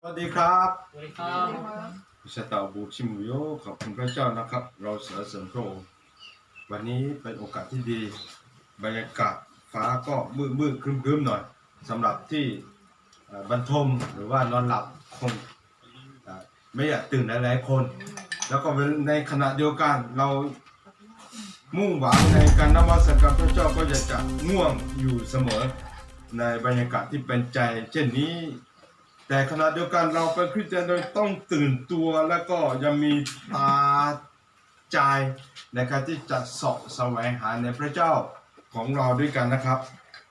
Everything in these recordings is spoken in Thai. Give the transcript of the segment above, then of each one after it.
สวัสดีครับสวัสดีครับพิชาตาบูชิมุโยขอบคุณพระเจ้านะครับ เราเสริญเสริญพระองค์วันนี้เป็นโอกาสที่ดี บรรยากาศฟ้าก็มืดมืดๆครึ้มๆหน่อยสำหรับที่เอ่อบรรทมหรือว่านอนหลับคงเอ่อไม่อยากตื่นหลายๆคน แล้วก็ในขณะเดียวกันเรามุ่งหวังในการนมัสการพระเจ้าก็จะจะง่วงอยู่เสมอ ในบรรยากาศที่เป็นใจ เช่นนี้ แต่ขณะเดียวกันเราเป็นคริสเตียนโดยต้องตื่นตัวแล้วก็ยังมีตาใจในการที่จะสาะแสวงหาในพระเจ้าของเราด้วยกันนะครับ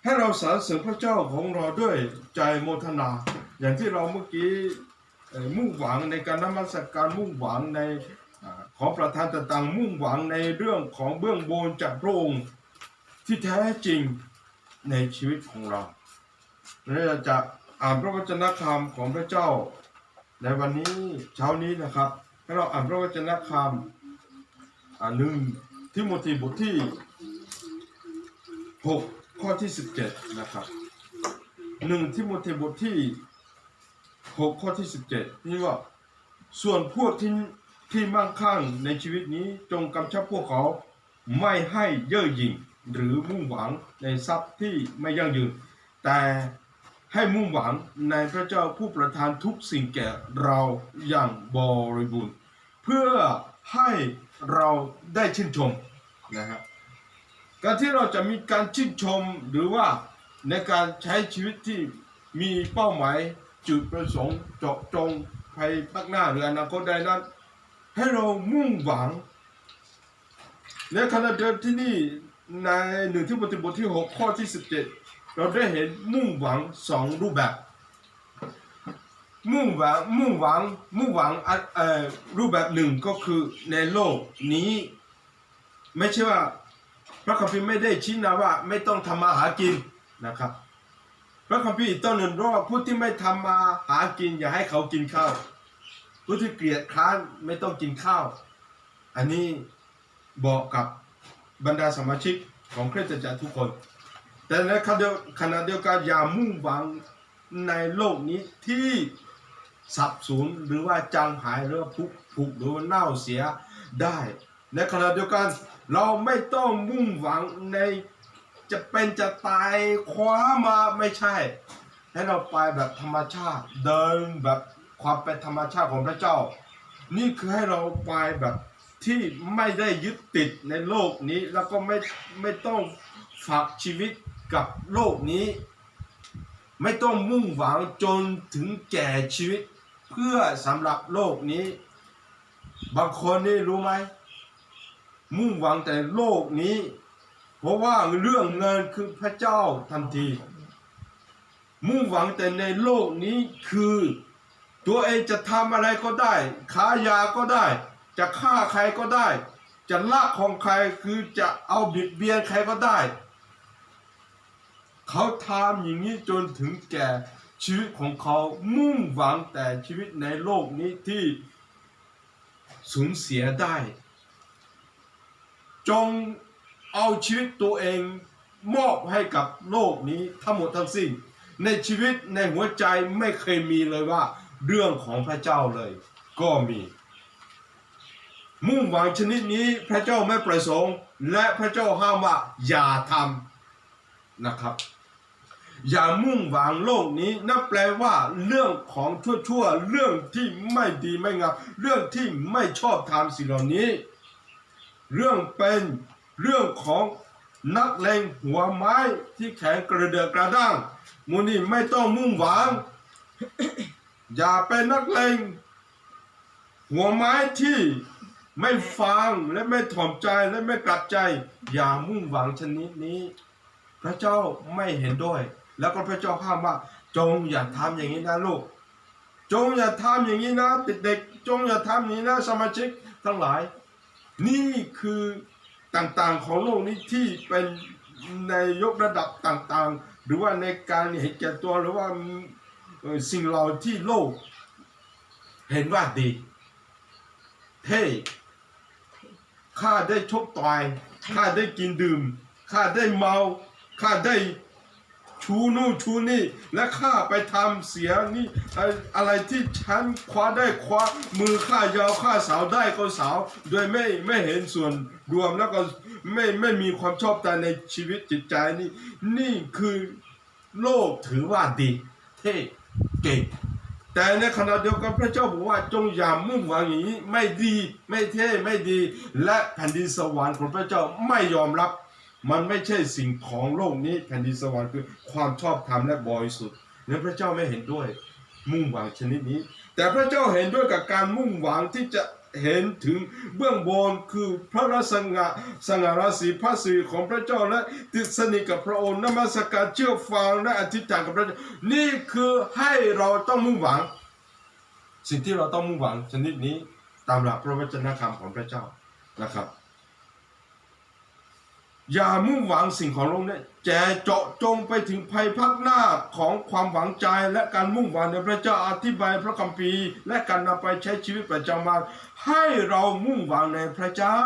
ให้เราสรรเสริญพระเจ้าของเราด้วยใจโมทนา อย่างที่เราเมื่อกี้มุ่งหวังในการนมัสการมุ่งหวังในอของประธานต่างๆมุ่งหวังในเรื่องของเบื้องบนจากพระองค์ที่แท้จริงในชีวิตของเราเราจะ อ่านพระวจนะคำของพระเจ้า ในวันนี้เช้านี้นะครับให้เราอ่านพระวจนะคำอ่านหนึ่งทิโมธีบทที่หกข้อที่สิบเจ็ดนะครับหนึ่งทิโมธีบทที่หกข้อที่สิบเจ็ดนี่ว่าส่วนพวกที่ที่มั่งคั่งในชีวิตนี้จงกำชับพวกเขาไม่ให้เย่อหยิ่งหรือมุ่งหวังในทรัพย์ที่ไม่ยั่งยืน แต่ ให้มุ่งหวังในพระเจ้าผู้ประทานทุกสิ่งแก่เราอย่างบริบูรณ์เพื่อให้เราได้ชื่นชมนะครับการที่เราจะมีการชื่นชมหรือว่าในการใช้ชีวิตที่มีเป้าหมายจุดประสงค์เจาะจงภายภาคหน้าหรืออนาคตใดนั้น ให้เรามุ่งหวังในขณะเดิมที่นี่ในหนึ่งที่บทที่บทที่หกข้อที่สิบ เราได้เห็นมุ่งหวังสองรูปแบบ มุ่งหวังมุ่งหวังมุ่งหวังเอ่อรูปแบบหนึ่งก็คือในโลกนี้ ไม่ใช่ว่าพระคัมภีร์ไม่ได้ชี้นำว่าไม่ต้องทำมาหากินนะครับ พระคัมภีร์ต้นหนึ่งบอกว่าผู้ที่ไม่ทำมาหากิน อย่าให้เขากินข้าวผู้ที่เกลียดค้านไม่ต้องกินข้าว อันนี้บอกกับบรรดาสมาชิกของคริสตจักรทุกคน แต่ในขณะเดียวขณะเดียวกันอย่ามุ่งหวังในโลกนี้ที่สับสูญหรือว่าจางหายหรือว่าผุผุหรือว่าเน่าเสียได้ ในขณะเดียวกันเราไม่ต้องมุ่งหวังในจะเป็นจะตายคว้ามาไม่ใช่ ให้เราไปแบบธรรมชาติ เดินแบบความเป็นธรรมชาติของพระเจ้า นี่คือให้เราไปแบบที่ไม่ได้ยึดติดในโลกนี้แล้วก็ไม่ไม่ต้องฝากชีวิต กับโลกนี้ ไม่ต้องมุ่งหวังจนถึงแก่ชีวิต เพื่อสำหรับโลกนี้ บางคนนี่รู้ไหม มุ่งหวังแต่โลกนี้ เพราะว่าเรื่องเงินคือพระเจ้าทันที มุ่งหวังแต่ในโลกนี้คือ ตัวเองจะทำอะไรก็ได้ค้ายาก็ได้ จะฆ่าใครก็ได้ จะละของใครคือจะเอาบิดเบียนใครก็ได้ เขาทำอย่างนี้จนถึงแก่ชีวิตของเขามุ่งหวังแต่ชีวิตในโลกนี้ที่สูญเสียได้ จงเอาชีวิตตัวเองมอบให้กับโลกนี้ทั้งหมดทั้งสิ้น ในชีวิตในหัวใจไม่เคยมีเลยว่า เรื่องของพระเจ้าเลยก็มี มุ่งหวังชนิดนี้พระเจ้าไม่ประสงค์ และพระเจ้าห้ามว่าอย่าทำนะครับ อย่ามุ่งหวังโลกนี้นั่นแปลว่าเรื่องของชั่วๆ เรื่องที่ไม่ดีไม่งามเรื่องที่ไม่ชอบทำสิ่งเหล่านี้ เรื่องเป็นเรื่องของนักเลงหัวไม้ที่แข็งกระเดือกกระด้างมูนี่ไม่ต้องมุ่งหวัง อย่าเป็นนักเลงหัวไม้ที่ไม่ฟังและไม่ถ่อมใจและไม่กลับใจ อย่ามุ่งหวังชนิดนี้ พระเจ้าไม่เห็นด้วย แล้วก็พระเจ้าห้ามว่า จงอย่าทำอย่างนี้นะลูก จงอย่าทำอย่างนี้นะเด็กๆจงอย่าทำอย่างนี้นะสมาชิกทั้งหลาย นี่คือต่างๆของโลกนี้ที่เป็นในยกระดับต่างๆ หรือว่าในการเห็นแก่ตัวหรือว่าสิ่งเราที่โลก เห็นว่าดี เท่ข้าได้ชกต่อยข้าได้กินดื่มข้าได้เมาข้าได้ ชูนู่นชูนี่ และข้าไปทำเสียนี่เอ่ออะไรที่ฉันคว้าได้คว้ามือข้ายาวข้าสาวได้ก็สาว โดยไม่ไม่เห็นส่วนรวมแล้วก็ไม่ไม่มีความชอบใจในชีวิตจิตใจนี่ นี่คือโลกถือว่าดีเท่เก่งแต่ในขณะเดียวกันพระเจ้าบอกว่าจงอย่ามุ่งหวังอย่างนี้ไม่ดีไม่เท่ไม่ดี และแผ่นดินสวรรค์ของพระเจ้าไม่ยอมรับ มันไม่ใช่สิ่งของโลกนี้แผ่นดินสวรรค์คือความชอบธรรมและบริสุทธิ์และพระเจ้าไม่เห็นด้วย มุ่งหวังชนิดนี้ แต่พระเจ้าเห็นด้วยกับการมุ่งหวังที่จะเห็นถึงเบื้องบนคือพระราสง่าสง่าราศีพระสิริของพระเจ้าและติดสนิทกับพระองค์นมัสการเชื่อฟังและอธิษฐานกับพระเจ้านี่คือให้เราต้องมุ่งหวัง สิ่งที่เราต้องมุ่งหวังชนิดนี้ตามหลักพระวจนะคำของพระเจ้านะครับ อย่ามุ่งหวังสิ่งของโลกนี้แจเจาะจงไปถึงภัยพักหน้าของความหวังใจและการมุ่งหวังในพระเจ้าอธิบายพระคัมภีร์ และการนำไปใช้ชีวิตประจำวันให้เรามุ่งหวังในพระเจ้า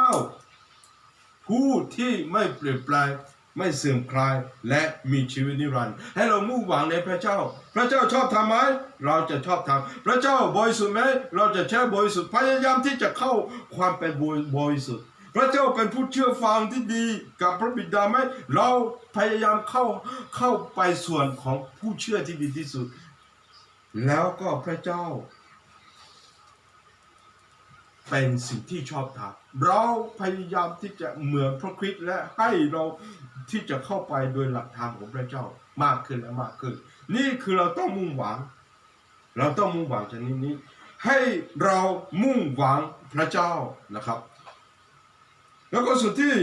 ผู้ที่ไม่เปลี่ยนแปลงไม่เสื่อมคลายและมีชีวิตนิรันดร์ให้เรามุ่งหวังในพระเจ้า พระเจ้าชอบทำไหมเราจะชอบทำพระเจ้าบริสุทธิ์ไหมเราจะใช้บริสุทธิ์พยายามที่จะเข้าความเป็นบริสุทธิ์ พระเจ้าเป็นผู้เชื่อฟังที่ดีกับพระบิดาไหมเราพยายามเข้าเข้าไปส่วนของผู้เชื่อที่ดีที่สุด แล้วก็พระเจ้า เป็นสิ่งที่ชอบทำเราพยายามที่จะเหมือนพระคริสต์และให้เราที่จะเข้าไปโดยหลักธรรมของพระเจ้ามากขึ้นและมากขึ้น นี่คือเราต้องมุ่งหวัง เราต้องมุ่งหวังชนิดนี้ให้เรามุ่งหวังพระเจ้านะครับ แล้วก็สุดที่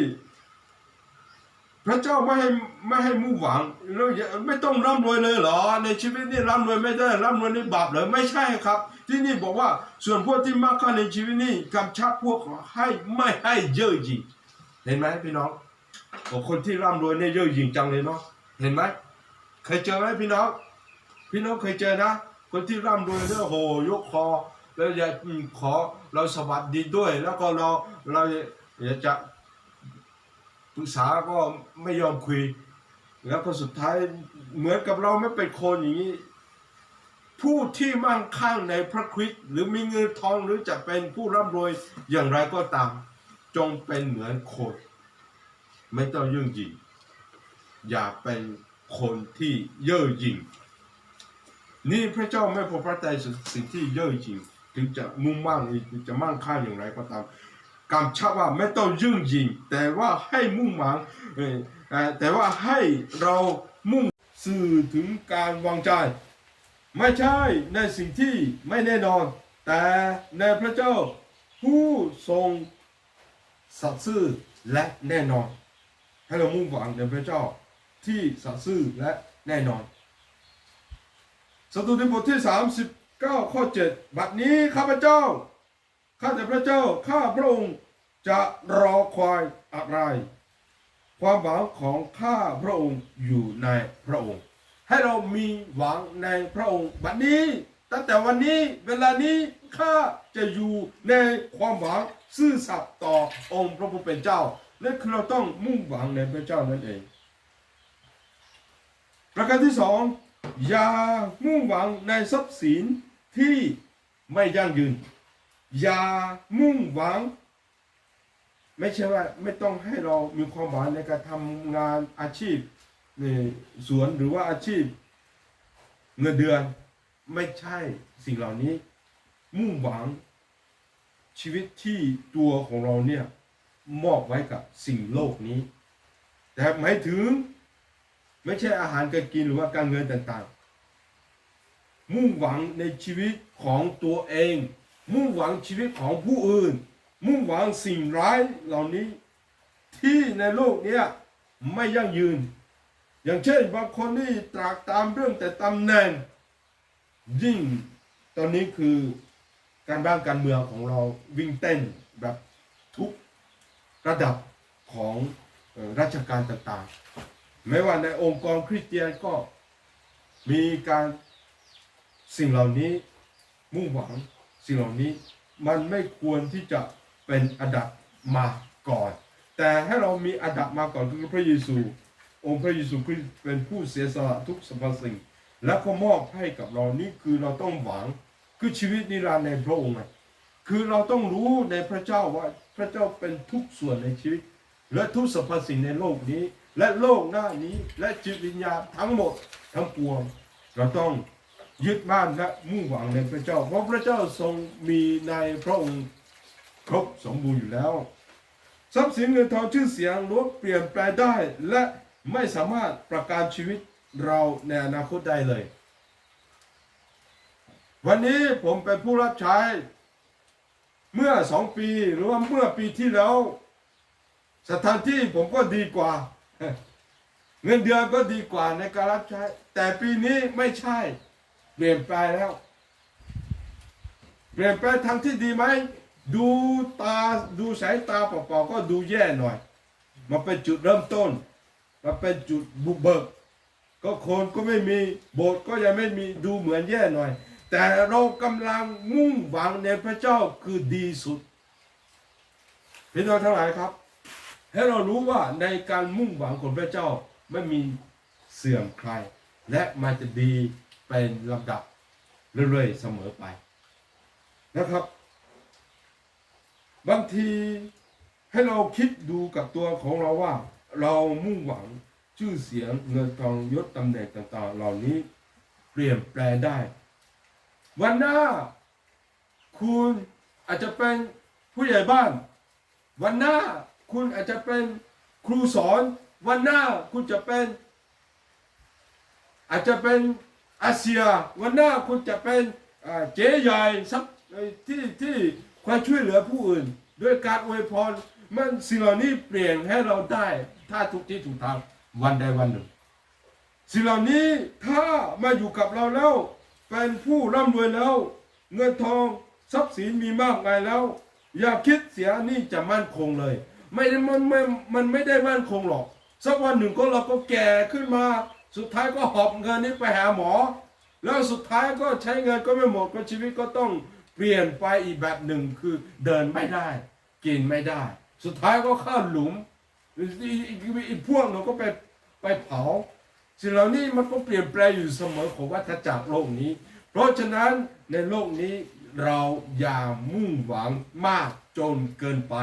พระเจ้าไม่ให้ไม่ให้มุ่งหวังเราอย่าไม่ต้องร่ำรวยเลยเหรอ ในชีวิตนี่ร่ำรวยไม่ได้ร่ำรวยนี่บาปเหรอไม่ใช่ครับ ที่นี่บอกว่าส่วนพวกที่มากข้าในชีวิตนี่กำชับพวกให้ไม่ให้เยอหยิ่งเห็นไหมพี่น้องบอกคนที่ร่ำรวยเนี่ยเย่อหยิ่งจังเลยเนาะเห็นไหมเคยเจอไหมพี่น้อง พี่น้องเคยเจอนะ คนที่ร่ำรวยเนี่ยโหยกคอแล้วอย่าขอเราสวัสดีด้วย แล้วก็เราเรา อยากจะปรึกษาก็ไม่ยอมคุย แล้วก็สุดท้ายเหมือนกับเราไม่เป็นคนอย่างนี้ ผู้ที่มั่งคั่งในพระคริสต์หรือมีเงินทองหรือจะเป็นผู้ร่ำรวยอย่างไรก็ตาม จงเป็นเหมือนคนไม่ต้องยื่งยิงอย่าเป็นคนที่เย่อหยิ่งนี่พระเจ้าไม่พอพระทัยสิ่งที่เย่อหยิ่งถึงจะมุ่งมั่นจะมั่งคั่งอย่างไรก็ตาม กำชับว่าไม่ต้องยื่งยิง แต่ว่าให้มุ่งหวังแต่ว่าให้เรามุ่งสื่อถึงการวางใจ ไม่ใช่ในสิ่งที่ไม่แน่นอน แต่ในพระเจ้าผู้ทรงสัตย์ซื่อและแน่นอน ให้เรามุ่งหวังในพระเจ้าที่สัตย์ซื่อและแน่นอนสดุดีบทที่ 39 ข้อ 7 บัดนี้ข้าพเจ้า ข้าแต่พระเจ้าข้าพระองค์จะรอคอยอะไร ความหวังของข้าพระองค์อยู่ในพระองค์ ให้เรามีหวังในพระองค์บัดนี้ ตั้งแต่วันนี้เวลานี้ข้าจะอยู่ในความหวังซื่อสัตย์ต่อองค์พระผู้เป็นเจ้านั่นคือเราต้องมุ่งหวังในพระเจ้านั่นเอง ประการที่สองอย่ามุ่งหวังในทรัพย์สินที่ไม่ยั่งยืน อย่ามุ่งหวัง ไม่ใช่ว่าไม่ต้องให้เรามีความหวังในการทำงานอาชีพในสวนหรือว่าอาชีพ เงินเดือนไม่ใช่สิ่งเหล่านี้ มุ่งหวังชีวิตที่ตัวของเราเนี่ยมอบไว้กับสิ่งโลกนี้ แต่หมายถึงไม่ใช่อาหารการกินหรือว่าการเงินต่างๆ มุ่งหวังในชีวิตของตัวเอง มุ่งหวังชีวิตของผู้อื่น มุ่งหวังสิ่งร้ายเหล่านี้ ที่ในโลกเนี้ยไม่ยั่งยืน อย่างเช่นบางคนนี่ตรากตามเรื่องแต่ตำแหน่ง ยิ่งตอนนี้คือการบ้านการเมืองของเราวิ่งเต้นแบบทุกระดับของราชการต่างๆ ไม่ว่าในองค์กรคริสเตียนก็มีการสิ่งเหล่านี้มุ่งหวัง สิ่งเหล่านี้มันไม่ควรที่จะเป็นอันดับมาก่อน แต่ให้เรามีอันดับมาก่อนคือพระเยซู องค์พระเยซูคริสต์เป็นผู้เสียสละทุกสรรพสิ่ง แล้วก็มอบให้กับเรานี่คือเราต้องหวังคือชีวิตนิรันดร์ในพระองค์คือเราต้องรู้ในพระเจ้าว่าพระเจ้าเป็นทุกส่วนในชีวิต และทุกสรรพสิ่งในโลกนี้ และโลกหน้านี้และจิตวิญญาณทั้งหมดทั้งปวงเราต้อง ยึดมั่นและมุ่งหวังในพระเจ้า เพราะพระเจ้าทรงมีในพระองค์ครบสมบูรณ์อยู่แล้ว ทรัพย์สินเงินทองชื่อเสียงล้วนเปลี่ยนแปลงได้ และไม่สามารถประกันชีวิตเราในอนาคตได้เลย วันนี้ผมเป็นผู้รับใช้ เมื่อสองปีหรือว่าเมื่อปีที่แล้ว สถานที่ผมก็ดีกว่า เงินเดือนก็ดีกว่าในการรับใช้ แต่ปีนี้ไม่ใช่ เปลี่ยนแปลงแล้ว เปลี่ยนแปลงทางที่ดีไหม ดูตาดูสายตาเปล่าๆก็ดูแย่หน่อยมันเป็นจุดเริ่มต้นมันเป็นจุดบุกเบิก ก็คนก็ไม่มีโบสถ์ก็ยังไม่มีดูเหมือนแย่หน่อย แต่เรากำลังมุ่งหวังในพระเจ้าคือดีสุดพี่น้องทั้งหลายครับ ให้เรารู้ว่าในการมุ่งหวังของพระเจ้าไม่มีเสื่อมใคร และมันจะดี เป็นลำดับเรื่อยๆเสมอไปนะครับ บางทีให้เราคิดดูกับตัวของเราว่า เรามุ่งหวังชื่อเสียงเงินทองยศตำแหน่งต่างๆ เหล่านี้เปลี่ยนแปลงได้ วันหน้า คุณอาจจะเป็นผู้ใหญ่บ้าน วันหน้าคุณอาจจะเป็นครูสอน วันหน้าคุณจะเป็น อาจจะเป็น อาเซียวันหน้าคุณจะเป็นเจ๊ใหญ่สักที่ที่คอยช่วยเหลือผู้อื่น ด้วยการอวยพรมันสิ่งเหล่านี้เปลี่ยนให้เราได้ ถ้าทุกที่ถูกทางวันใดวันหนึ่งสิ่งเหล่านี้ถ้ามาอยู่กับเราแล้ว เป็นผู้ร่ำรวยแล้ว เงินทองทรัพย์สินมีมากมายแล้ว อย่าคิดเสียนี่จะมั่นคงเลย ไม่ได้มันไม่มันไม่ได้มั่นคงหรอก สักวันหนึ่งก็เราก็แก่ขึ้นมา สุดท้ายก็หอบเงินนี้ไปหาหมอ แล้วสุดท้ายก็ใช้เงินก็ไม่หมดก็ชีวิตก็ต้องเปลี่ยนไปอีกแบบหนึ่งคือเดินไม่ได้ กินไม่ได้ สุดท้ายก็เข้าหลุมอีกอีกอีกพวกเราก็ไปไปเผาสิ่งเหล่านี้มันก็เปลี่ยนแปลงอยู่เสมอของวัฏจักรโลกนี้ เพราะฉะนั้นในโลกนี้เราอย่ามุ่งหวังมากจนเกินไป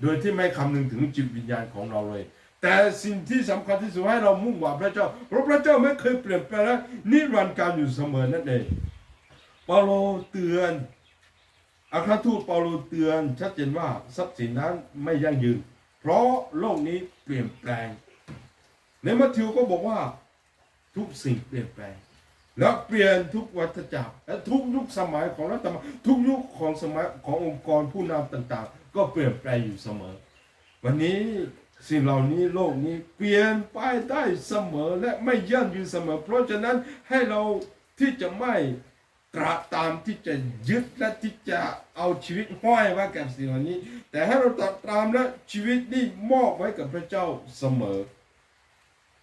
โดยที่ไม่คำนึงถึงจิตวิญญาณของเราเลย แต่สิ่งที่สำคัญที่สุดให้เรามุ่งหวังพระเจ้าเพราะพระเจ้าไม่เคยเปลี่ยนแปลงนิรันดร์การอยู่เสมอนั่นเองเปาโลเตือนอัครทูตเปาโลเตือนชัดเจนว่าทรัพย์สินนั้นไม่ยั่งยืน เพราะโลกนี้เปลี่ยนแปลง ในมัทธิวก็บอกว่าทุกสิ่งเปลี่ยนแปลง แล้วเปลี่ยนทุกวัฏจักรและทุกยุคสมัยของรัฐบาลทุกยุคของสมัยขององค์กรผู้นำต่าง ๆ ก็เปลี่ยนแปลงอยู่เสมอ วันนี้ สิ่งเหล่านี้โลกนี้เปลี่ยนไปได้เสมอและไม่ยั่งยืนเสมอ เพราะฉะนั้นให้เราที่จะไม่ตราตามที่จะยึดและที่จะเอาชีวิตห้อยไว้กับสิ่งเหล่านี้ แต่ให้เราตราตามและชีวิตนี้มอบไว้กับพระเจ้าเสมอ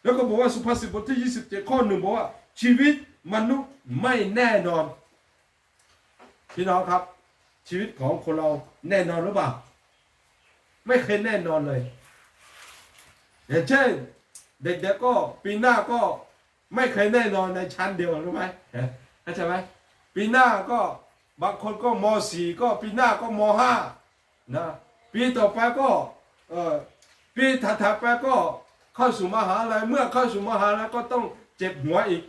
แล้วก็บอกว่าสุภาษิตบทที่ 27 ข้อหนึ่งบอกว่า ชีวิตมนุษย์ไม่แน่นอน พี่น้องครับ ชีวิตของคนเราแน่นอนหรือเปล่า ไม่เคยแน่นอนเลย อย่างเช่น เด็กๆก็ปีหน้าก็ไม่เคยแน่นอนในชั้นเดียวรู้ไหมเข้าใจไหมปีหน้าก็บางคนก็ม .4 ก็ปีหน้าก็ม .5 นะปีต่อไปก็เออปีถัดไปก็เข้าสู่มหาลัยเมื่อเข้าสู่มหาลัยก็ต้องเจ็บหัวอีก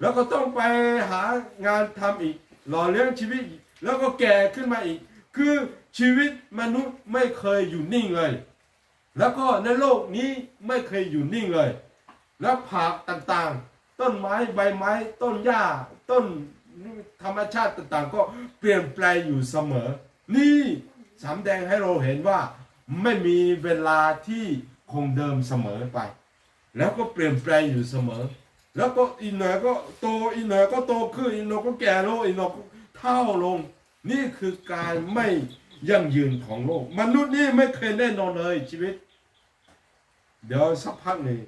แล้วก็ต้องไปหางานทำอีก หล่อเลี้ยงชีวิต แล้วก็แก่ขึ้นมาอีก คือชีวิตมนุษย์ไม่เคยอยู่นิ่งเลย แล้วก็ในโลกนี้ไม่เคยอยู่นิ่งเลย แล้วผักต่างๆ ต้นไม้ใบไม้ ต้นหญ้า ต้นธรรมชาติต่างๆ ก็เปลี่ยนแปลงอยู่เสมอ นี่สำแดงให้เราเห็นว่าไม่มีเวลาที่คงเดิมเสมอไป แล้วก็เปลี่ยนแปลงอยู่เสมอ แล้วก็อีกหน่อยก็โตอีกหน่อยก็โตขึ้นอีกหน่อยก็แก่ลงอีกหน่อยก็เท่าลง นี่คือการไม่ยั่งยืนของโลก มนุษย์นี่ไม่เคยแน่นอนเลยชีวิต เดี๋ยวสักพักหนึ่ง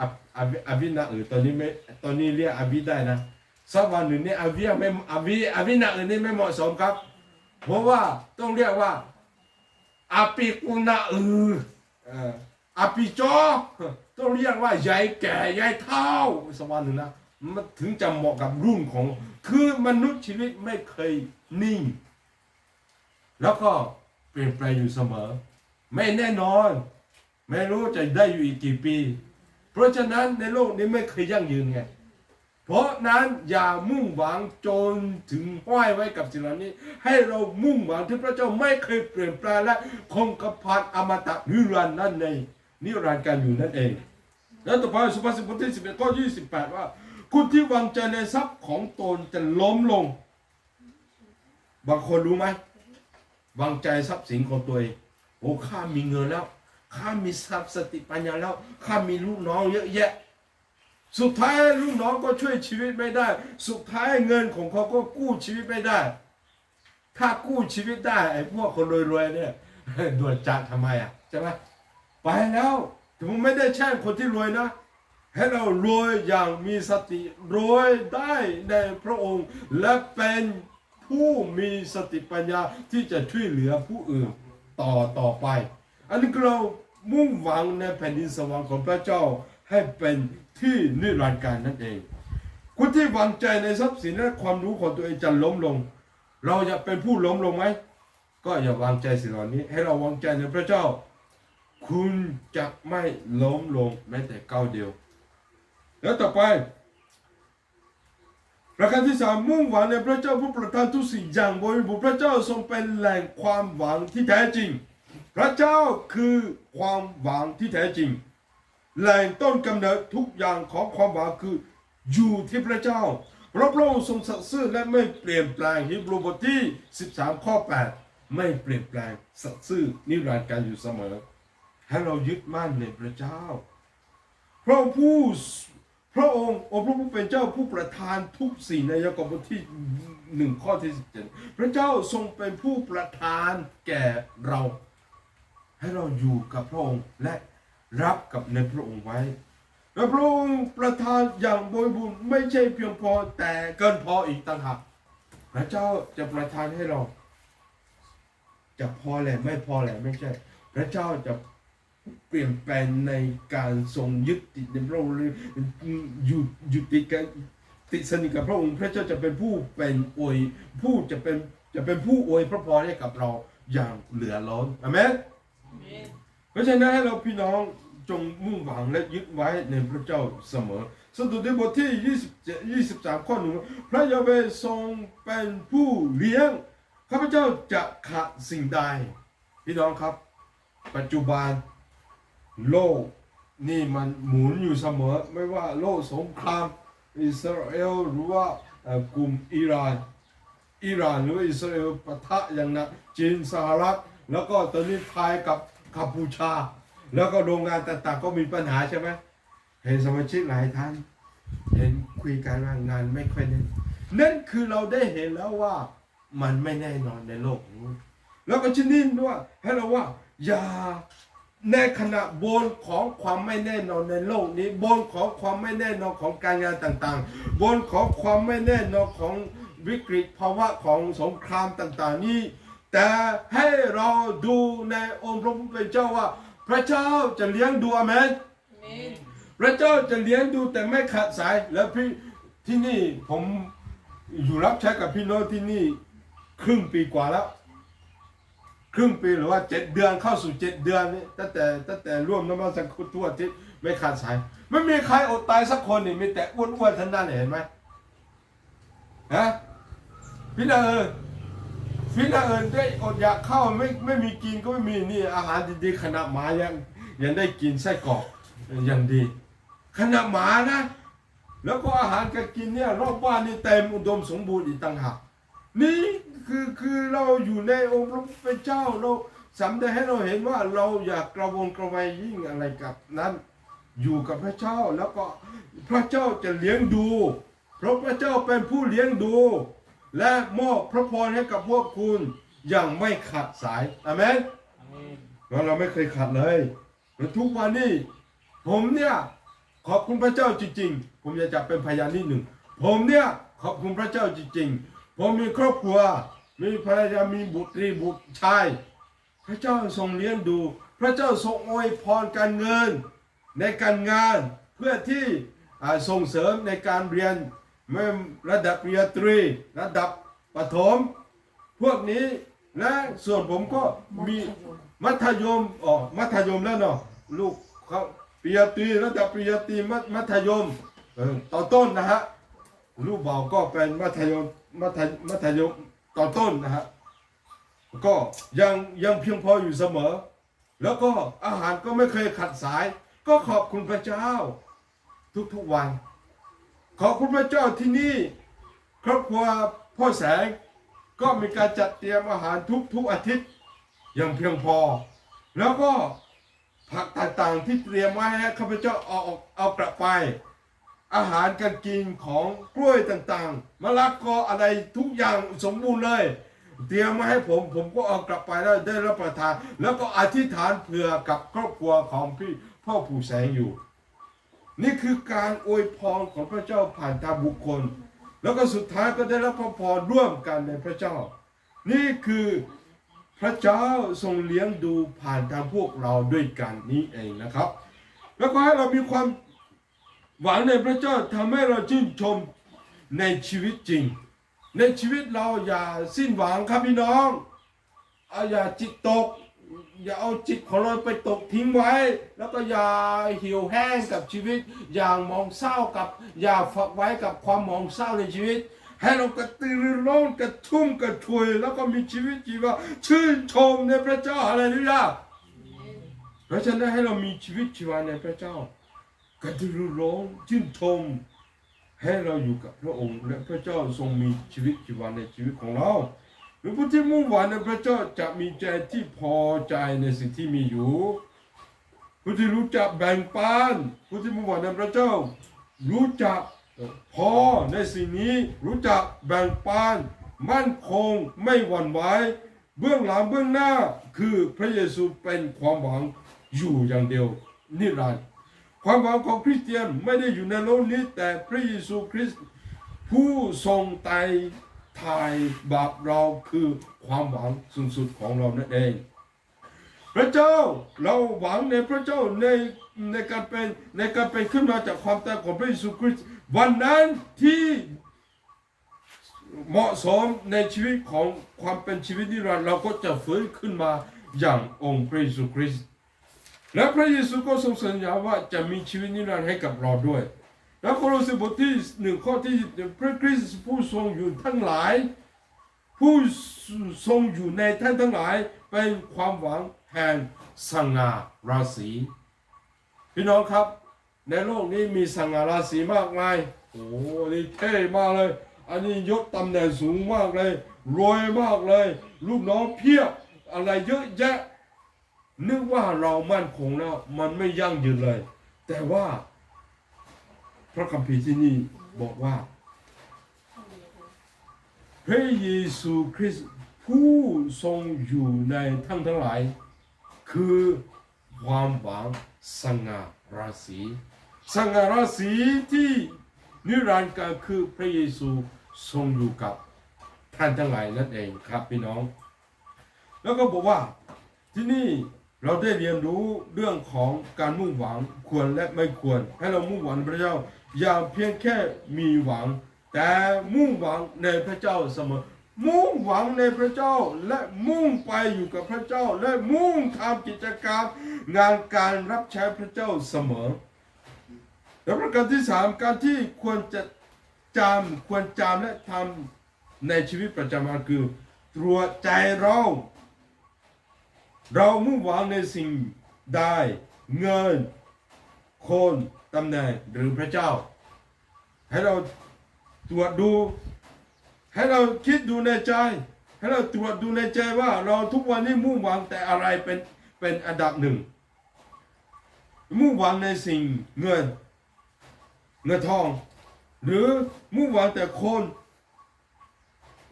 อะอะวิอะวินาอื่นตอนนี้ไม่ตอนนี้เรียกอาวิได้นะสักวันหนึ่งนี่อาวิไม่อาวิอาวินาอื่นนี่ไม่เหมาะสมครับ เพราะว่าต้องเรียกว่าอาปิกุนาอือเอออาปิจอต้องเรียกว่ายายแก่ยายเท่าสักวันหนึ่งนะมันถึงจะเหมาะกับรุ่นของ คือมนุษย์ชีวิตไม่เคยนิ่ง แล้วก็เปลี่ยนแปลงอยู่เสมอ ไม่แน่นอน ไม่รู้จะได้อยู่อีกกี่ปี เพราะฉะนั้นในโลกนี้ไม่เคยยั่งยืนไง เพราะนั้นอย่ามุ่งหวังจนถึงห้อยไว้กับสิ่งเหล่านี้ ให้เรามุ่งหวังที่พระเจ้าไม่เคยเปลี่ยนแปลงและคงกระพันอมตะนิรันดร์นั่นในนิรันดร์การอยู่นั่นเอง แล้วต่อไปสุภาษิตบทที่11ข้อ28ว่า คุณที่วางใจในทรัพย์ของตนจะล้มลง บางคนรู้ไหมวางใจทรัพย์สินของตัวเองโอ้ข้ามีเงินแล้ว ข้ามีทรัพย์สติปัญญาแล้วข้ามีลูกน้องเยอะแยะ สุดท้ายลูกน้องก็ช่วยชีวิตไม่ได้ สุดท้ายเงินของเขาก็กู้ชีวิตไม่ได้ ถ้ากู้ชีวิตได้ไอ้พวกคนรวยๆเนี่ยด่วนจัดทำไมอะใช่ไหมไปแล้วแต่ผมไม่ได้แช่งคนที่รวยนะ ให้เรารวยอย่างมีสติรวยได้ในพระองค์ และเป็นผู้มีสติปัญญาที่จะช่วยเหลือผู้อื่นต่อต่อไป อันนี้เรา มุ่งหวังในแผ่นดินสวรรค์ของพระเจ้าให้เป็นที่นิรันดร์การนั่นเอง คนที่วางใจในทรัพย์สินและความรู้ของตัวเองจะล้มลง เราจะเป็นผู้ล้มลงไหม ก็อย่าวางใจสิ่งเหล่านี้ ให้เราวางใจในพระเจ้า คุณจะไม่ล้มลงแม้แต่ก้าวเดียว แล้วต่อไปประการที่สามมุ่งหวังในพระเจ้าผู้ประทานทุกสิ่งอย่างบริบูรณ์พระเจ้าทรงเป็นแหล่งความหวังที่แท้จริง พระเจ้าคือความหวังที่แท้จริง แหล่งต้นกำเนิดทุกอย่างของความหวังคืออยู่ที่พระเจ้าเพราะพระองค์ทรงสัตย์ซื่อและไม่เปลี่ยนแปลงฮีบรูบทที่ 13 ข้อ 8 ไม่เปลี่ยนแปลงสัตย์ซื่อนิรันดร์การอยู่เสมอ ให้เรายึดมั่นในพระเจ้า พระองค์ผู้พระองค์องค์พระผู้เป็นเจ้าผู้ประทานทุกสิ่งในยากอบบทที่หนึ่งข้อที่สิบเจ็ดพระเจ้าทรงเป็นผู้ประทานแก่เรา ให้เราอยู่กับพระองค์และรับกับในพระองค์ไว้ และพระองค์ประทานอย่างบริบูรณ์ไม่ใช่เพียงพอแต่เกินพออีกต่างหากพระเจ้าจะประทานให้เรา จะพอแหละไม่พอแหละไม่ใช่ พระเจ้าจะเปลี่ยนแปลงในการทรงยึดติดในพระองค์ออยู่อยู่ติดกันติดสนิทกับพระองค์ พระเจ้าจะเป็นผู้เป็นอวยผู้จะเป็นจะเป็นผู้อวยพระพรให้กับเราอย่างเหลือล้นอเมน เพราะฉะนั้นให้เราพี่น้องจงมุ่งหวังและยึดไว้ในพระเจ้าเสมอสดุดีบทที่ 27 23 ข้อหนึ่งพระยาเวทรงเป็นผู้เลี้ยง ข้าพเจ้าจะขาดสิ่งใด พี่น้องครับ ปัจจุบันโลกนี่มันหมุนอยู่เสมอ ไม่ว่าโลกสงคราม อิสราเอลหรือว่ากลุ่มอิหร่านอิหร่านหรืออิสราเอลปะทะอย่างหนักจีนสหรัฐ แล้วก็ตอนนี้ไทยกับ กัมพูชา แล้วก็โรงงานต่างๆ ก็มีปัญหาใช่ไหมเห็นสมาชิกหลายท่าน เห็นคุยกันว่างานไม่ค่อยแน่นนั่นคือเราได้เห็นแล้วว่ามันไม่แน่นอนในโลกนี้แล้วก็ชนิดด้วยให้เราว่า อย่าในขณะบนของความไม่แน่นอนในโลกนี้ บนของความไม่แน่นอนของการงานต่างๆ บนของความไม่แน่นอนของวิกฤตภาวะของสงครามต่าง ๆ นี้ แต่ให้เราดูในองค์พระผู้เป็นเจ้าว่า พระเจ้าจะเลี้ยงดูอาเมนพระเจ้าจะเลี้ยงดูแต่ไม่ขาดสายแล้วพี่ที่นี่ผมอยู่รับใช้กับพี่โน้ตที่นี่ครึ่งปีกว่าแล้ว ครึ่งปีหรือว่าเจ็ดเดือนเข้าสู่เจ็ดเดือนนี่ตั้งแต่ตั้งแต่ร่วมน้ำมันสังคุทั่วอาทิศไม่ขาดสาย ไม่มีใครอดตายสักคนนี่มีแต่อ้วนๆทั้งนั้นเห็นไหมฮะพี่นาเอิญ พี่นาเอิญได้อดอยากเข้าวไม่ไม่มีกินก็ไม่มีนี่อาหารดีๆขนาดหมายังยังได้กินไส้กรอกอย่างดีขนาดหมานะ แล้วก็อาหารการกินเนี่ยรอบบ้านนี่เต็มอุดมสมบูรณ์อีกต่างหากนี่คือคือเราอยู่ในองค์พระผู้เป็นเจ้าเราสำแดงให้เราเห็นว่าเราอยากกระวนกระวายยิ่งอะไรกับนั้น อยู่กับพระเจ้าแล้วก็พระเจ้าจะเลี้ยงดู เพราะพระเจ้าเป็นผู้เลี้ยงดู และมอบพระพรให้กับพวกคุณอย่างไม่ขาดสายอาเมนเราเราไม่เคยขาดเลยแล้วทุกวันนี้ผมเนี่ยขอบคุณพระเจ้าจริงๆ ผมอยากจะเป็นพยานนิดหนึ่ง ผมเนี่ยขอบคุณพระเจ้าจริงๆ ผมมีครอบครัว มีภรรยา มีบุตรีบุตรชาย พระเจ้าทรงเลี้ยงดู พระเจ้าทรงอวยพรการเงิน ในการงานเพื่อที่ส่งเสริมในการเรียน ไม่ระดับปริญญาตรี ระดับประถม พวกนี้และส่วนผมก็มีมัธยมอ๋อมัธยมแล้วเนาะลูกเขาปริญญาตรีระดับปริญญาตรีมัธยมเออต่อต้นนะฮะลูกบ่าวก็เป็นมัธยมมัธยมัธยมต่อต้นนะฮะก็ยังยังเพียงพออยู่เสมอ แล้วก็อาหารก็ไม่เคยขัดสาย ก็ขอบคุณพระเจ้า ทุกๆวัน ขอบคุณพระเจ้าที่นี่ครอบครัวพ่อแสงก็มีการจัดเตรียมอาหารทุกๆอาทิตย์อย่างเพียงพอ แล้วก็ผักต่างๆที่เตรียมไว้ให้ข้าพเจ้าเอาออกเอากลับไป อาหารการกินของกล้วยต่างๆมะละกออะไรทุกอย่างสมบูรณ์เลย เตรียมมาให้ผมผมก็เอากลับไปแล้วได้รับประทาน แล้วก็อธิษฐานเผื่อกับครอบครัวของพี่พ่อผู้แสงอยู่ นี่คือการอวยพรของพระเจ้าผ่านทางบุคคล แล้วก็สุดท้ายก็ได้รับพระพรร่วมกันในพระเจ้า นี่คือพระเจ้าทรงเลี้ยงดูผ่านทางพวกเราด้วยกันนี้เองนะครับ แล้วก็ให้เรามีความหวังในพระเจ้าทำให้เราชื่นชมในชีวิตจริง ในชีวิตเราอย่าสิ้นหวังครับพี่น้องอย่าจิตตก อย่าเอาจิตของเราไปตกทิ้งไว้ แล้วก็อย่าเหี่ยวแห้งกับชีวิต อย่ามองเศร้ากับ อย่าฝักไว้กับความมองเศร้าในชีวิต ให้เรากระตือรือร้นกระทุ่มกระถวย แล้วก็มีชีวิตชีวาชื่นชมในพระเจ้าอะไรนี่ล่ะเพราะฉะนั้นให้เรามีชีวิตชีวาในพระเจ้ากระตือรือร้นชื่นชมให้เราอยู่กับพระองค์และพระเจ้าทรงมีชีวิตชีวาในชีวิตของเรา หรือผู้ที่มุ่งหวังในพระเจ้าจะมีใจที่พอใจในสิ่งที่มีอยู่ ผู้ที่รู้จักแบ่งปันผู้ที่มุ่งหวังในพระเจ้า รู้จักพอในสิ่งนี้รู้จักแบ่งปันมั่นคงไม่หวั่นไหวเบื้องหลังเบื้องหน้าคือพระเยซูเป็นความหวังอยู่อย่างเดียวนิรันดร์ความหวังของคริสเตียนไม่ได้อยู่ในโลกนี้แต่พระเยซูคริสต์ผู้ทรงไถ่ ไถ่บาปเราคือความหวังสูงสุดของเรานั่นเอง พระเจ้าเราหวังในพระเจ้าในในการเป็นในการเป็นขึ้นมาจากความตายของพระเยซูคริสต์วันนั้นที่เหมาะสมในชีวิตของความเป็นชีวิตนิรันดร์เราก็จะฟื้นขึ้นมาอย่างองค์พระเยซูคริสต์และพระเยซูก็ทรงสัญญาว่าจะมีชีวิตนิรันดร์ให้กับเราด้วย แล้วโคโลสีบทที่หนึ่งข้อที่พระคริสต์ผู้ทรงอยู่ทั้งหลาย ผู้ทรงอยู่ในท่านทั้งหลายเป็นความหวังแห่งสง่าราศีพี่น้องครับ ในโลกนี้มีสง่าราศีมากมายโอ้โหนี่เท่มากเลย อันนี้ยศตำแหน่งสูงมากเลยรวยมากเลยลูกน้องเพียบอะไรเยอะแยะนึกว่าเรามั่นคงแล้วมันไม่ยั่งยืนเลย แต่ว่า พระคัมภีร์ที่นี่บอกว่า พระเยซูคริสต์ผู้ทรงอยู่ในทั้งทั้งหลาย คือความหวังสง่าราศีสง่าราศีที่นิรันดร์ก็คือพระเยซูทรงอยู่กับท่านทั้งหลายนั่นเองครับพี่น้อง แล้วก็บอกว่าที่นี่เราได้เรียนรู้เรื่องของการมุ่งหวังควรและไม่ควร ให้เรามุ่งหวังพระเจ้า อย่าเพียงแค่มีหวัง แต่มุ่งหวังในพระเจ้าเสมอ มุ่งหวังในพระเจ้าและมุ่งไปอยู่กับพระเจ้า และมุ่งทำกิจกรรมงานการรับใช้พระเจ้าเสมอ และประการที่สามการที่ควรจะจำควรจำและทำในชีวิตประจำวันคือตรวจใจเรา เรามุ่งหวังในสิ่งใดเงินคน ตำแหน่งหรือพระเจ้า ให้เราตรวจดู ให้เราคิดดูในใจ ให้เราตรวจดูในใจว่าเราทุกวันนี้มุ่งหวังแต่อะไรเป็นเป็นอันดับหนึ่ง มุ่งหวังในสิ่งเงิน เงินทอง หรือมุ่งหวังแต่คน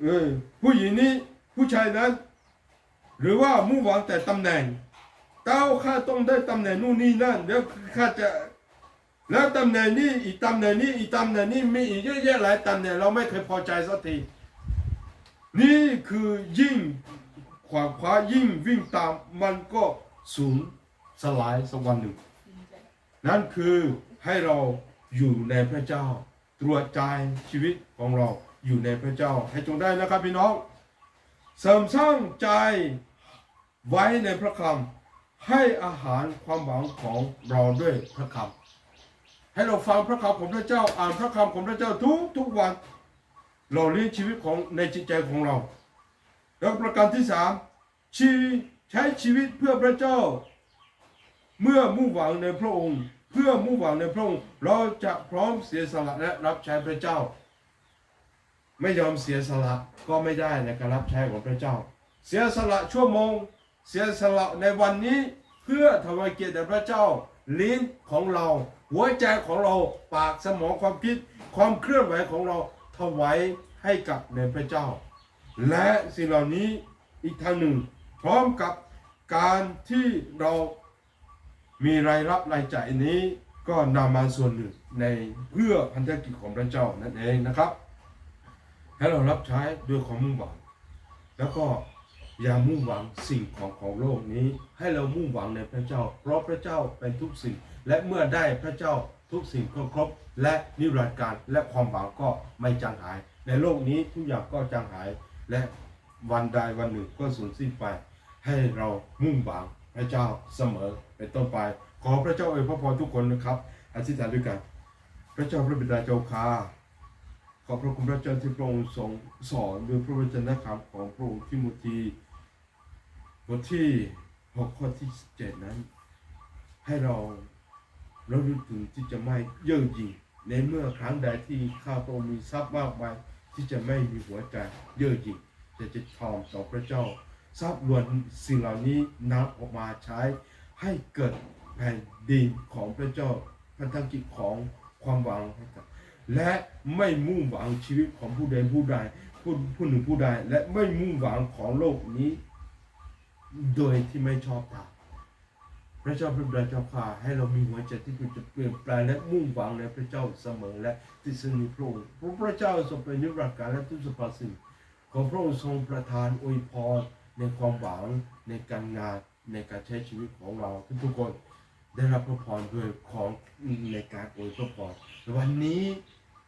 เออผู้หญิงนี้ผู้ชายนั้น หรือว่ามุ่งหวังแต่ตำแหน่งเต้าข้าต้องได้ตำแหน่งนู่นนี่นั่นเดี๋ยวข้าจะ แล้วตำแหน่งนี้อีกตำแหน่งนี้อีกตำแหน่งนี้มีอีกเยอะแยะหลายตำแหน่งเราไม่เคยพอใจสักทีนี่คือยิ่งขวางคว้ายิ่งวิ่งตามมันก็สูญสลายสักวันหนึ่ง นั่นคือให้เราอยู่ในพระเจ้า ตรวจใจชีวิตของเราอยู่ในพระเจ้า ให้จงได้นะครับพี่น้องเสริมสร้างใจไว้ในพระคำให้อาหารความหวังของเราด้วยพระคำ ให้เราฟังพระคำของพระเจ้า อ่านพระคำของพระเจ้าทุกทุกวันเราเลี้ยงชีวิตของในจิตใจของเรา แล้วประการที่สามชีใช้ชีวิตเพื่อพระเจ้า เมื่อมุ่งหวังในพระองค์ เพื่อมุ่งหวังในพระองค์ เราจะพร้อมเสียสละและรับใช้พระเจ้า ไม่ยอมเสียสละก็ไม่ได้ในการรับใช้ของพระเจ้า เสียสละชั่วโมง เสียสละในวันนี้เพื่อถวายเกียรติแด่พระเจ้า ลิ้นของเรา หัวใจของเราปากสมองความคิด ความเคลื่อนไหวของเราถวายให้กับในพระเจ้า และสิ่งเหล่านี้อีกทางหนึ่ง พร้อมกับการที่เรามีรายรับรายจ่ายนี้ก็นำมาส่วนหนึ่งในเพื่อพันธกิจของพระเจ้านั่นเองนะครับ ให้เรารับใช้ด้วยความมุ่งหวังแล้วก็ อย่ามุ่งหวังสิ่งของของโลกนี้ ให้เรามุ่งหวังในพระเจ้า เพราะพระเจ้าเป็นทุกสิ่ง และเมื่อได้พระเจ้าทุกสิ่งก็ครบ และนิรันดร์การและความหวังก็ไม่จางหาย ในโลกนี้ทุกอย่างก็จางหาย และวันใดวันหนึ่งก็สูญสิ้นไป ให้เรามุ่งหวังพระเจ้าเสมอเป็นต้นไป ขอพระเจ้าอวยพรทุกคนนะครับอธิษฐานด้วยกัน พระเจ้าพระบิดาเจ้าข้า อพระคุณพระเจ้าที่พระองค์ทรงสอนด้วยพระวจนะคำของพระองค์ที่มุทีบทที่หกข้อที่เจ็ดนั้น ให้เราเราลึกถึงที่จะไม่เย่อหยิ่งในเมื่อครั้งใดที่ข้าพระองค์มีทรัพย์มากมายที่จะไม่มีหัวใจเย่อหยิ่งจะจะทอมต่อพระเจ้า ทรัพย์ล้วนสิ่งเหล่านี้นำออกมาใช้ ให้เกิดแผ่นดินของพระเจ้าพันธกิจของความหวังให้กับ และไม่มุ่งหวังชีวิตของผู้ใดผู้ใดผู้ผู้หนึ่งผู้ใดและไม่มุ่งหวังของโลกนี้ โดยที่ไม่ชอบตามพระเจ้าพระบิดาเจ้าข้าให้เรามีหัวใจที่จะเปลี่ยนแปลงและมุ่งหวังในพระเจ้าเสมอและที่สนิทพระองค์พระพระเจ้าทรงเป็นนิรันดร์การและทุกสรรพสิ่งของพระองค์ทรงประทานอวยพรในความหวังในการงานในการใช้ชีวิตของเราทุกๆคนได้รับพระพรด้วยของในการอวยพระพรวันนี้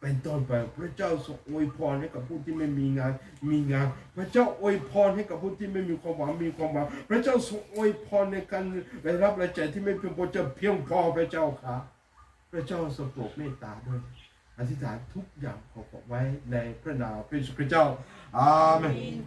เป็นต้นไปพระเจ้าทรงอวยพรให้กับผู้ที่ไม่มีงาน มีงาน พระเจ้าอวยพรให้กับผู้ที่ไม่มีความหวังมีความหวังพระเจ้าทรงอวยพรในการได้รับรายจ่ายที่ไม่เพียงพอจะเพียงพอพระเจ้าค่ะพระเจ้าทรงโปรดเมตตาด้วยอธิษฐานทุกอย่างขอไว้ในพระนามพระเยซูคริสต์เจ้าอาเมน